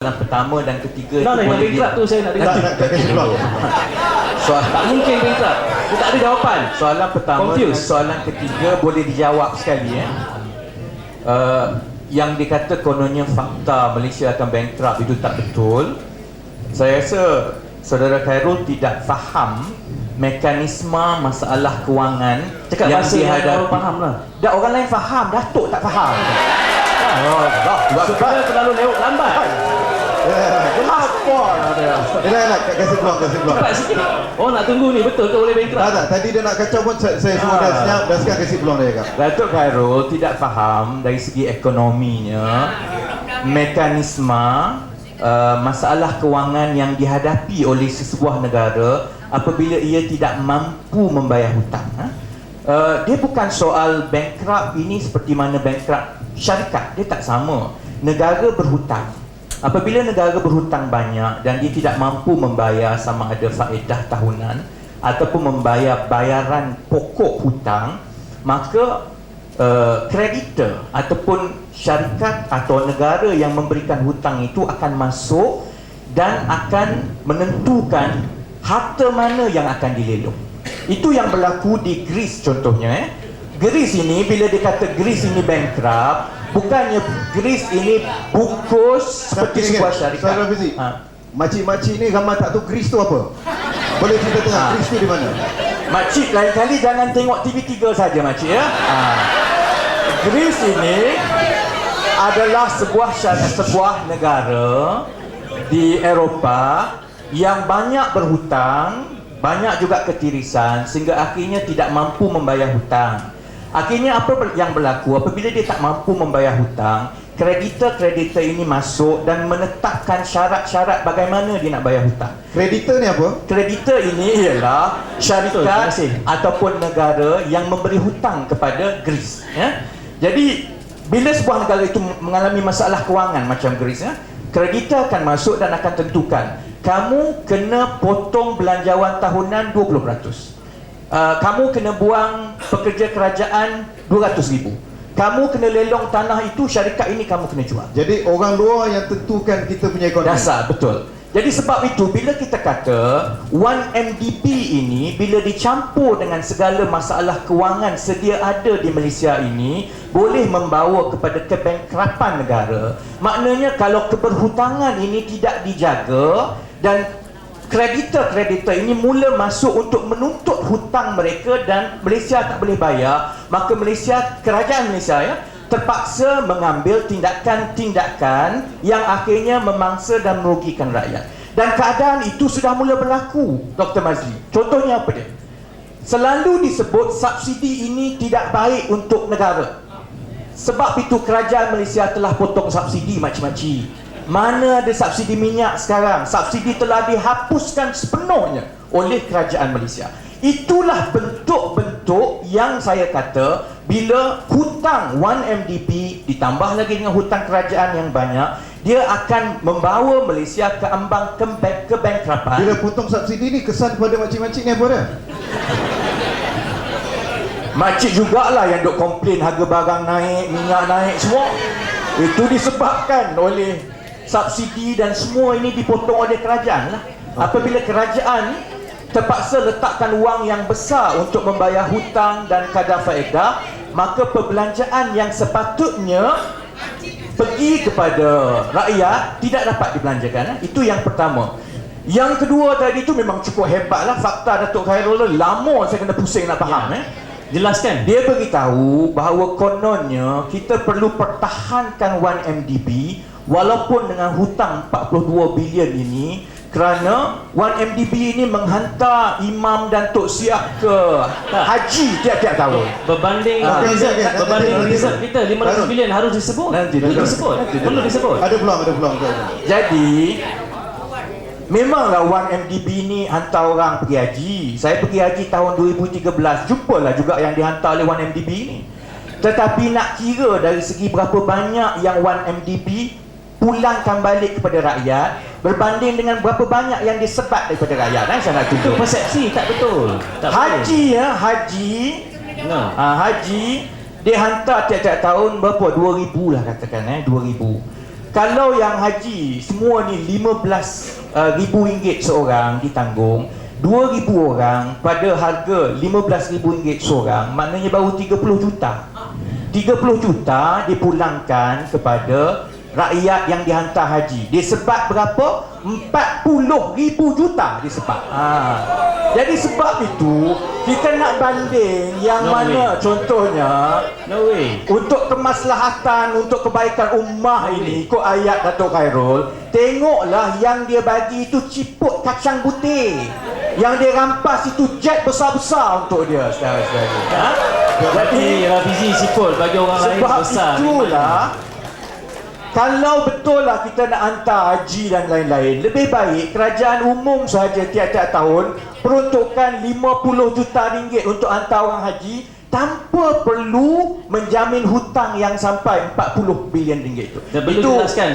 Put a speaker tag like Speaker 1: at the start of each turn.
Speaker 1: Soalan pertama dan ketiga
Speaker 2: Dah lah yang
Speaker 1: boleh
Speaker 2: bankrupt tu saya nak dengar.
Speaker 3: Tak, tak.
Speaker 1: Soal,
Speaker 2: Tak mungkin bankrupt. Dia tak ada jawapan.
Speaker 1: soalan pertama
Speaker 2: Confused.
Speaker 1: dan soalan ketiga boleh dijawab sekali ya. Uh, yang dikata kononnya fakta Malaysia akan bankrupt itu tak betul. Saya rasa saudara Khairul tidak faham mekanisme masalah kewangan
Speaker 2: Cakap yang orang faham lah.
Speaker 1: Dah orang lain faham, Datuk tak faham. Oh, dah, dah,
Speaker 2: Supaya terlalu lewat lambat.
Speaker 1: Kenapa lah dia?
Speaker 3: Dia nak kasi peluang, kasi peluang.
Speaker 2: Cepat sikit. Oh nak tunggu ni betul ke boleh
Speaker 3: Tak,
Speaker 2: bankrupt?
Speaker 3: tak. Tadi dia nak kacau pun saya, saya semua dah
Speaker 1: Ah.
Speaker 3: senyap. Dah sekarang kasi peluang dia, Kak.
Speaker 1: Datuk Khairul tidak faham dari segi ekonominya mekanisme uh, masalah kewangan yang dihadapi oleh sesebuah negara apabila ia tidak mampu membayar hutang. Ha? Uh, dia bukan soal bankrupt ini seperti mana bankrupt syarikat. Dia tak sama. Negara berhutang. Apabila negara berhutang banyak dan dia tidak mampu membayar sama ada faedah tahunan ataupun membayar bayaran pokok hutang, maka uh, kreditor ataupun syarikat atau negara yang memberikan hutang itu akan masuk dan akan menentukan harta mana yang akan dilelong. Itu yang berlaku di Greece contohnya eh. Greece ini bila dia kata Greece ini bankrupt, bukannya Greece ini bungkus seperti sebuah syarikat.
Speaker 3: Fizik,
Speaker 1: Ha.
Speaker 3: Makcik-makcik ni gambar tak tahu Greece tu apa? Boleh cerita tengah
Speaker 1: Ha.
Speaker 3: Greece tu di mana?
Speaker 1: Makcik lain kali jangan tengok TV3 saja makcik ya. Ha. Greece ini adalah sebuah syarikat sebuah negara di Eropah yang banyak berhutang, banyak juga ketirisan sehingga akhirnya tidak mampu membayar hutang. Akhirnya apa yang berlaku apabila dia tak mampu membayar hutang, kreditor-kreditor ini masuk dan menetapkan syarat-syarat bagaimana dia nak bayar hutang.
Speaker 3: Kreditor ni apa?
Speaker 1: Kreditor ini ialah
Speaker 2: Betul,
Speaker 1: syarikat
Speaker 2: kasih.
Speaker 1: ataupun negara yang memberi hutang kepada Greece. Ya? Jadi bila sebuah negara itu mengalami masalah kewangan macam Greece, ya, kreditor akan masuk dan akan tentukan kamu kena potong belanjawan tahunan 20%. Uh, kamu kena buang pekerja kerajaan 200 ribu. Kamu kena lelong tanah itu syarikat ini kamu kena jual.
Speaker 3: Jadi orang luar yang tentukan kita punya ekonomi.
Speaker 1: Dasar betul. Jadi sebab itu bila kita kata 1MDB ini bila dicampur dengan segala masalah kewangan sedia ada di Malaysia ini boleh membawa kepada kebankrapan negara. Maknanya kalau keberhutangan ini tidak dijaga dan kreditor-kreditor ini mula masuk untuk menuntut hutang mereka dan Malaysia tak boleh bayar, maka Malaysia kerajaan Malaysia ya terpaksa mengambil tindakan-tindakan yang akhirnya memangsa dan merugikan rakyat. Dan keadaan itu sudah mula berlaku, Dr. Mazli. Contohnya apa dia? Selalu disebut subsidi ini tidak baik untuk negara. Sebab itu kerajaan Malaysia telah potong subsidi makcik-makcik. Mana ada subsidi minyak sekarang? Subsidi telah dihapuskan sepenuhnya oleh kerajaan Malaysia. Itulah bentuk-bentuk yang saya kata bila hutang 1MDB ditambah lagi dengan hutang kerajaan yang banyak, dia akan membawa Malaysia ke ambang kebank- kebankrapan.
Speaker 3: Bila potong subsidi ni kesan kepada makcik-makcik ni apa dia?
Speaker 1: Makcik jugalah yang duk komplain harga barang naik, minyak naik semua. Itu disebabkan oleh subsidi dan semua ini dipotong oleh kerajaan lah. Apabila kerajaan terpaksa letakkan wang yang besar untuk membayar hutang dan kadar faedah, maka perbelanjaan yang sepatutnya pergi kepada rakyat tidak dapat dibelanjakan. eh. Itu yang pertama. Yang kedua tadi itu memang cukup hebat lah fakta Datuk Khairul lah. lama saya kena pusing nak faham eh.
Speaker 2: Jelaskan.
Speaker 1: Dia beritahu bahawa kononnya kita perlu pertahankan 1MDB walaupun dengan hutang 42 bilion ini kerana 1MDB ini menghantar imam dan tok siap ke haji tiap-tiap tahun.
Speaker 2: Berbanding
Speaker 1: Ah.
Speaker 2: result,
Speaker 3: Okey, okey, okey.
Speaker 2: berbanding
Speaker 3: Nanti,
Speaker 2: result
Speaker 3: nanti.
Speaker 2: kita 500
Speaker 3: Baru.
Speaker 2: bilion harus disebut.
Speaker 1: Nanti,
Speaker 2: Perlu
Speaker 1: nanti.
Speaker 2: disebut.
Speaker 3: Nanti,
Speaker 2: Perlu
Speaker 3: nanti.
Speaker 2: disebut.
Speaker 3: Ada peluang, ada peluang.
Speaker 1: Jadi Memanglah 1MDB ni hantar orang pergi haji. Saya pergi haji tahun 2013, jumpalah juga yang dihantar oleh 1MDB ni. Tetapi nak kira dari segi berapa banyak yang 1MDB pulangkan balik kepada rakyat berbanding dengan berapa banyak yang disebat daripada rakyat. Eh, saya nak tunjuk.
Speaker 2: persepsi tak betul. Tak
Speaker 1: Haji ya, haji.
Speaker 2: Nah.
Speaker 1: ha, haji dia hantar tiap-tiap tahun berapa 2000 lah katakan eh 2000 Kalau yang haji semua ni 15 uh, ribu ringgit seorang ditanggung 2,000 orang pada harga 15,000 ringgit seorang maknanya baru 30 juta 30 juta dipulangkan kepada rakyat yang dihantar haji disebat berapa? 40 ribu juta disebat ha. jadi sebab itu kita nak banding yang
Speaker 2: No
Speaker 1: mana
Speaker 2: way.
Speaker 1: contohnya
Speaker 2: No way.
Speaker 1: untuk kemaslahatan untuk kebaikan ummah ini ikut ayat Datuk Khairul tengoklah yang dia bagi itu ciput kacang putih yang dia rampas itu jet besar-besar untuk dia saudara-saudara ha?
Speaker 2: Jadi Rafizi siput bagi orang lain
Speaker 1: sebab
Speaker 2: besar.
Speaker 1: itulah kalau betul lah kita nak hantar haji dan lain-lain Lebih baik kerajaan umum sahaja tiap-tiap tahun Peruntukkan 50 juta ringgit untuk hantar orang haji Tanpa perlu menjamin hutang yang sampai 40 bilion ringgit itu.
Speaker 2: Dan perlu
Speaker 1: Itu
Speaker 2: jelaskan